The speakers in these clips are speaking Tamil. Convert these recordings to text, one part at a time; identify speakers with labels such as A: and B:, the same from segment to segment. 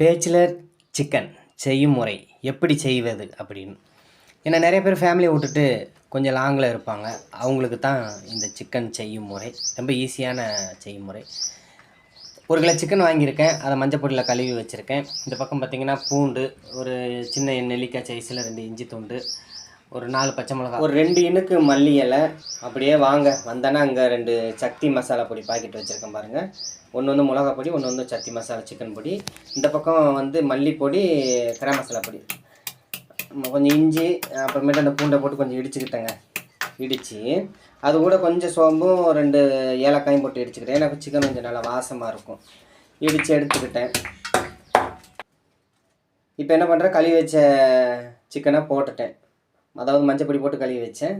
A: பேச்சிலர் சிக்கன் செய்யும் முறை எப்படி செய்வது அப்படின்னு. ஏன்னா நிறைய பேர் ஃபேமிலியை விட்டுட்டு கொஞ்சம் லாங்கில் இருப்பாங்க. அவங்களுக்கு தான் இந்த சிக்கன் செய்யும் முறை ரொம்ப ஈஸியான செய்யும் முறை. ஒரு கிலோ சிக்கன் வாங்கியிருக்கேன். அதை மஞ்சப்பொடியில் கழுவி வச்சுருக்கேன். இந்த பக்கம் பார்த்திங்கன்னா பூண்டு ஒரு சின்ன நெல்லிக்காய் சைஸில் ரெண்டு இஞ்சி துண்டு ஒரு நாலு பச்சை மிளகாய் ஒரு ரெண்டு இனுக்கு மல்லி இலை. அப்படியே வாங்க. வந்தேன்னா அங்கே ரெண்டு சக்தி மசாலா பொடி பாக்கெட் வச்சுருக்கேன் பாருங்கள் ஒன்று வந்து மிளகா பொடி ஒன்று வந்து சக்தி மசாலா சிக்கன் பொடி. இந்த பக்கம் வந்து மல்லிப்பொடி கரம் மசாலா பொடி. கொஞ்சம் இஞ்சி அப்புறமேட்டு அந்த பூண்டை போட்டு கொஞ்சம் இடிச்சுக்கிட்டேங்க. இடித்து அது கூட கொஞ்சம் சோம்பும் ரெண்டு ஏலக்காயும் போட்டு இடிச்சுக்கிட்டேன். ஏன்னா சிக்கன் கொஞ்சம் நல்லா வாசமாக இருக்கும். இடித்து எடுத்துக்கிட்டேன். இப்போ என்ன பண்ணுறேன் கழுவி வச்ச சிக்கனை போட்டுட்டேன். அதாவது மஞ்சப்பொடி போட்டு கழுவி வச்சேன்.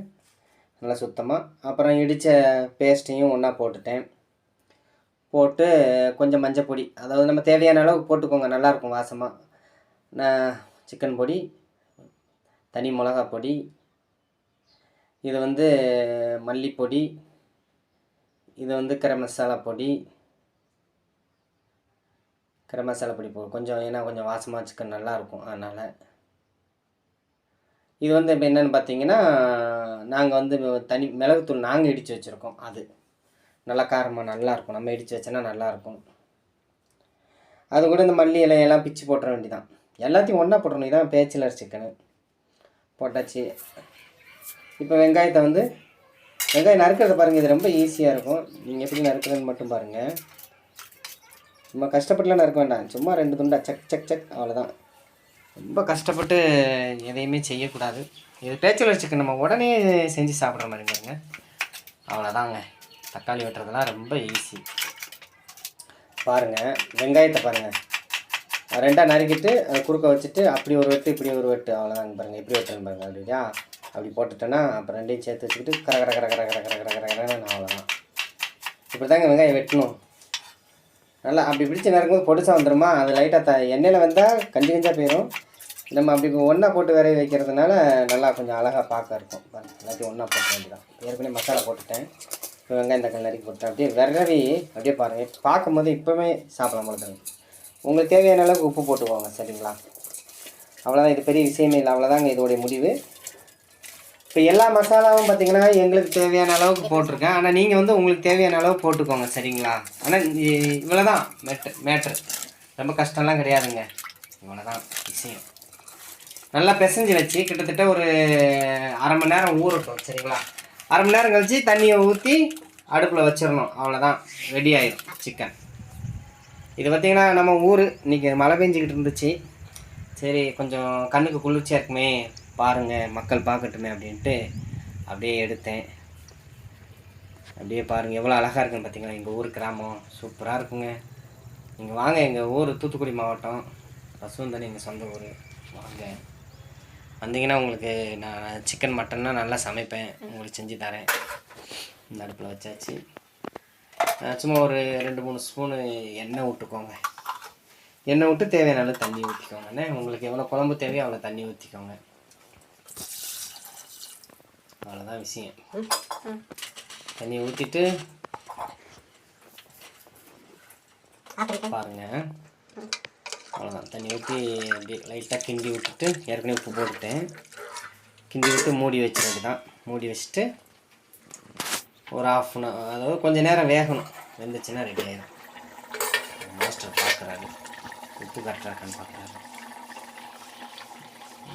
A: நல்லா சுத்தமாக அப்புறம் இடித்த பேஸ்ட்டையும் ஒன்றா போட்டுட்டேன். போட்டு கொஞ்சம் மஞ்சப்பொடி அதாவது நம்ம தேவையான அளவுக்கு போட்டுக்கோங்க நல்லாயிருக்கும் வாசமாக நான் சிக்கன் பொடி தனி மிளகா பொடி இது வந்து மல்லிப்பொடி இது வந்து கரம் மசாலா பொடி கரம் மசாலா பொடி போ கொஞ்சம் ஏன்னா கொஞ்சம் வாசமாக சிக்கன் நல்லாயிருக்கும் அதனால். இது வந்து இப்போ என்னென்னு பார்த்தீங்கன்னா நாங்கள் வந்து தனி மிளகுத்தூள் நாங்கள் இடித்து வச்சுருக்கோம். அது நல்லா காரமாக நல்லாயிருக்கும் நம்ம இடித்து வச்சோன்னா நல்லாயிருக்கும் அது கூட இந்த மல்லி இலையெல்லாம் பிச்சு போட்டுற வேண்டியதான் எல்லாத்தையும் ஒன்றா போட்டுறணும். இதான் பேச்சிலர் சிக்கனு போட்டாச்சு. இப்போ வெங்காயத்தை வந்து வெங்காயம் நறுக்கிறத பாருங்கள் இது ரொம்ப ஈஸியாக இருக்கும். நீங்கள் எப்படி நறுக்கிறதுன்னு மட்டும் பாருங்கள் நம்ம கஷ்டப்பட்டுலாம் நறுக்க வேண்டாம். சும்மா ரெண்டு துண்டா சக் சக் சக் அவ்வளோதான் ரொம்ப கஷ்டப்பட்டு எதையுமே செய்யக்கூடாது. இது பேச்சு வச்சுக்கு நம்ம உடனே செஞ்சு சாப்பிட்ற மாதிரி பாருங்க. அவ்வளோதாங்க தக்காளி வெட்டுறதுலாம் ரொம்ப ஈஸி பாருங்கள் வெங்காயத்தை பாருங்கள் ரெண்டாக நறுக்கிட்டு குறுக்க வச்சுட்டு அப்படி ஒரு வெட்டு இப்படி ஒரு வெட்டு அவ்வளோதாங்க பாருங்கள் இப்படி வெட்டுறேன் பாருங்கள் அப்படியா அப்படி போட்டுட்டேன்னா அப்புறம் ரெண்டையும் சேர்த்து வச்சுக்கிட்டு கர கர கர கர கர கர கர கர கரன்னு அவ்வளோதான் இப்படி தாங்க வெங்காயம் வெட்டணும். நல்லா அப்படி பிடிச்சி நறுக்கும்போது பொடிசாக வந்துடுமா அது லைட்டாக த எண்ணெயில் வந்தால் கஞ்சி கஞ்சாக போயிடும் நம்ம அப்படி ஒன்றா போட்டு விரைய வைக்கிறதுனால நல்லா கொஞ்சம் அழகாக பார்க்க இருக்கும். எல்லாத்தையும் ஒன்றா போட்ட வேண்டியதான் ஏற்கனவே மசாலா போட்டுட்டேன். இப்போ வெங்காயம் தக்காளி நறுக்கி போட்டேன் அப்படியே விரவி அப்படியே பாருங்கள் பார்க்கும்போது இப்போவே சாப்பிடலாம் போல உங்களுக்கு தேவையான அளவுக்கு உப்பு போட்டுக்கோங்க சரிங்களா? அவ்வளோதான் இது பெரிய விஷயமே இல்லை. அவ்வளோதாங்க இதோடைய முடிவு. இப்போ எல்லா மசாலாவும் பார்த்தீங்கன்னா எங்களுக்கு தேவையான அளவுக்கு போட்டிருக்கேன். ஆனால் நீங்கள் வந்து உங்களுக்கு தேவையான அளவு போட்டுக்கோங்க சரிங்களா? ஆனால் இவ்வளோ தான் மேட்ரு மேட்ரு. ரொம்ப கஷ்டம்லாம் கிடையாதுங்க. இவ்வளோ தான் விஷயம். நல்லா பிசைஞ்சு வச்சு கிட்டத்தட்ட ஒரு அரை மணி நேரம் ஊறட்டும் சரிங்களா? அரை மணி நேரம் கழித்து தண்ணியை ஊற்றி அடுப்பில் வச்சிடணும். அவ்வளோதான் ரெடி ஆயிடும் சிக்கன் இது பார்த்திங்கன்னா நம்ம ஊர். இன்றைக்கி மழை பெஞ்சிக்கிட்டு இருந்துச்சு. சரி கொஞ்சம் கண்ணுக்கு குளிர்ச்சியாக இருக்குமே. பாருங்கள் மக்கள் பார்க்கட்டுமே அப்படின்ட்டு அப்படியே எடுத்தேன். அப்படியே பாருங்கள் எவ்வளோ அழகாக இருக்குன்னு பார்த்தீங்களா எங்கள் ஊர் கிராமம். சூப்பராக இருக்குங்க. நீங்கள் வாங்க எங்கள் ஊர் தூத்துக்குடி மாவட்டம். வசூந்தன் எங்கள் சொந்த ஊர். வாங்க. வந்தீங்கன்னா உங்களுக்கு நான் சிக்கன் மட்டன்னா நல்லா சமைப்பேன். உங்களுக்கு செஞ்சு தரேன். இந்த அடுப்பில் வச்சாச்சு. சும்மா ஒரு ரெண்டு மூணு ஸ்பூனு எண்ணெய் விட்டுக்கோங்க எண்ணெய் விட்டு தேவையான அளவு தண்ணி ஊற்றிக்கோங்கண்ணே உங்களுக்கு எவ்வளோ குழம்பு தேவையோ அவ்வளோ தண்ணி ஊற்றிக்கோங்க அவ்வளோதான் விஷயம். தண்ணி ஊற்றிட்டு பாருங்க. அவ்வளோதான் தண்ணி ஊற்றி அப்படியே லைட்டாக கிண்டி விட்டுட்டு ஏற்கனவே உப்பு போட்டுட்டேன். கிண்டி விட்டு மூடி வச்சிட தான் மூடி வச்சுட்டு ஒரு ஆஃப் அன் அதாவது கொஞ்சம் நேரம் வேகணும். வெந்துச்சுன்னா ரெடி ஆகிடும் மாஸ்டர் பார்க்குறாரு உப்பு கரெக்டாக இருக்கான்னு பார்க்குறாரு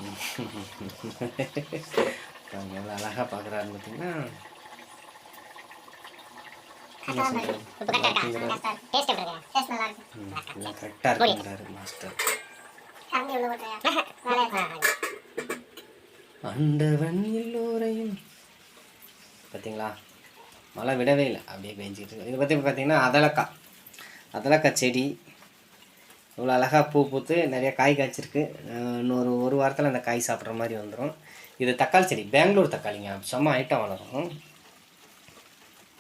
A: அவங்க எவ்வளோ அழகாக பார்க்குறாருன்னு பார்த்தீங்கன்னா கரெக்டாக இருக்குங்கிறாரு மாஸ்டர் அண்டவன் எல்லோரையும் பார்த்தீங்களா மழை விடவே இல்லை. அப்படியே பெஞ்சிட்டு இருக்கு. இது பற்றி பார்த்தீங்கன்னா அதலக்காய் அதலக்காய் செடி. இவ்வளோ அழகாக பூ பூத்து நிறைய காய் காய்ச்சிருக்கு. இன்னொரு ஒரு வாரத்தில் அந்த காய் சாப்பிட்ற மாதிரி வந்துடும் இது தக்காளி செடி. பெங்களூர் தக்காளிங்க. செம்ம ஐட்டம் வளரும்.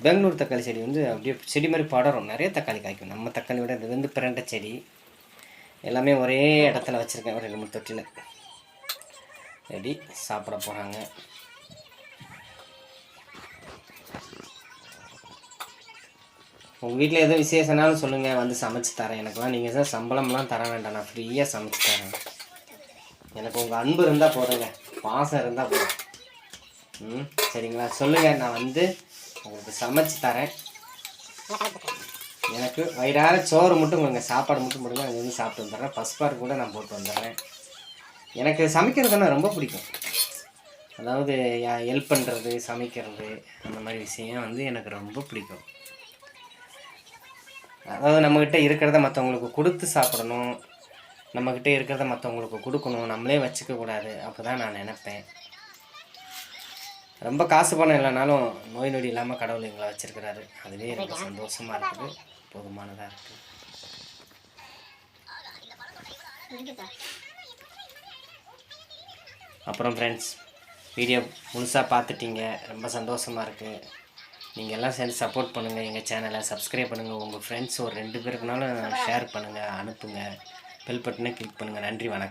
A: பெங்களூர் தக்காளி செடி வந்து அப்படியே செடி மாதிரி படரும். நிறைய தக்காளி காய்க்கும். நம்ம தக்காளி விட இது வந்து பிரண்டை செடி. எல்லாமே ஒரே இடத்துல வச்சுருக்கேன். ஒரு ரெண்டு மூணு தொட்டியில் ரெடி. சாப்பிட போகிறாங்க உங்கள் வீட்டில் எதுவும் விசேஷம்னாலும் சொல்லுங்கள் வந்து சமைச்சு தரேன். எனக்குலாம் நீங்கள் தான் சம்பளம்லாம் தர வேண்டாம். நான் ஃப்ரீயாக சமைச்சு தரேன். எனக்கு உங்கள் அன்பு இருந்தால் போதுங்க. பாசம் இருந்தால் போதும். ம் சரிங்களா? சொல்லுங்கள் நான் வந்து உங்களுக்கு சமைச்சு தரேன். எனக்கு வயிறார சோறு மட்டும் கொடுங்க சாப்பாடு மட்டும் கொடுங்க அங்கே வந்து சாப்பிட்டு வந்துடுறேன். ஃபஸ்ட் பார்க் கூட நான் போட்டு வந்துடுறேன். எனக்கு சமைக்கிறதுனா ரொம்ப பிடிக்கும். அதாவது ஹெல்ப் பண்ணுறது சமைக்கிறது அந்த மாதிரி விஷயம் வந்து எனக்கு ரொம்ப பிடிக்கும். அதாவது நம்மக்கிட்ட இருக்கிறத மற்றவங்களுக்கு கொடுத்து சாப்பிடணும். நம்மக்கிட்ட இருக்கிறத மற்றவங்களுக்கு கொடுக்கணும். நம்மளே வச்சுக்கக்கூடாது. அப்போ தான் நான் நினப்பேன். ரொம்ப காசு பணம் இல்லைனாலும் நோய் நொடி இல்லாமல் கடவுள் எங்களை வச்சுருக்கிறாரு. அதுவே ரொம்ப சந்தோஷமாக இருக்குது. போதுமானதாக இருக்குது. அப்புறம் ஃப்ரெண்ட்ஸ் வீடியோ முழுசாக பார்த்துட்டீங்க. ரொம்ப சந்தோஷமாக இருக்குது நீங்கள் எல்லாம் சேர்ந்து சப்போர்ட் பண்ணுங்கள் எங்கள் சேனலை சப்ஸ்கிரைப் பண்ணுங்கள் உங்கள் ஃப்ரெண்ட்ஸ் ஒரு ரெண்டு பேருக்குனாலும் ஷேர் பண்ணுங்கள் அனுப்புங்க. பெல் பட்டனை கிளிக் பண்ணுங்கள் நன்றி வணக்கம்.